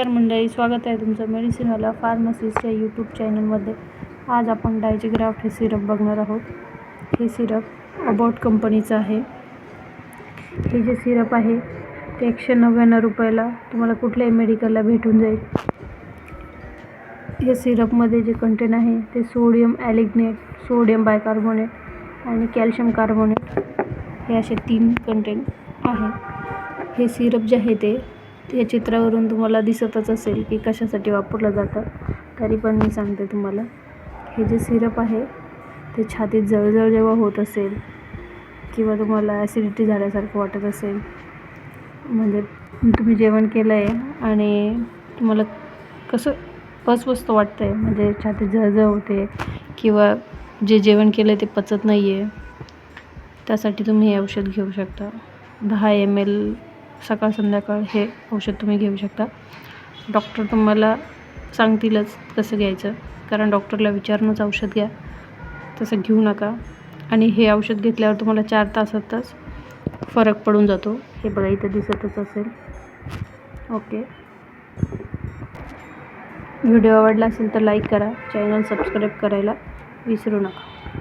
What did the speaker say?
नमस्कार मंडळी स्वागत आहे तुमचं मेडिसिनवाला फार्मसीच्या यूट्यूब चॅनलमध्ये आज आपण डायजीग्राफ्ट हे सिरप बघणार आहोत. हे सिरप अबॉट कंपनीचं आहे. हे जे सिरप आहे ते एकशे नव्याण्णव रुपयाला तुम्हाला कुठल्याही मेडिकलला भेटून जाईल. हे सिरपमध्ये जे कंटेन आहे ते सोडियम ॲलिग्नेट सोडियम बायकार्बोनेट आणि कॅल्शियम कार्बोनेट हे असे तीन कंटेंट आहे. हे सिरप जे आहे ते या चित्रावरून तुम्हाला दिसतच असेल की कशासाठी वापरलं जातं. तरी पण मी सांगते तुम्हाला. हे जे सिरप आहे ते छातीत जळजळ जेव्हा होत असेल किंवा तुम्हाला ॲसिडिटी झाल्यासारखं वाटत असेल म्हणजे तुम्ही जेवण केलं आहे आणि तुम्हाला कसं अस्वस्थ वाटतं आहे म्हणजे छातीत जळजळ होते किंवा जे जेवण केलं आहे ते पचत नाही आहे त्यासाठी तुम्ही हे औषध घेऊ शकता. दहा एम एल सकाळ संध्याकाळ हे औषध तुम्ही घेऊ शकता. डॉक्टर तुम्हाला सांगतीलच कसं घ्यायचं. कारण डॉक्टरला विचारूनच औषध घ्या. तसं घेऊ नका. आणि हे औषध घेतल्यावर तुम्हाला चार तासातच फरक पडून जातो. हे बघा इथं दिसतच असेल. ओके. व्हिडिओ आवडला असेल तर लाईक करा. चॅनल सबस्क्राईब करायला विसरू नका.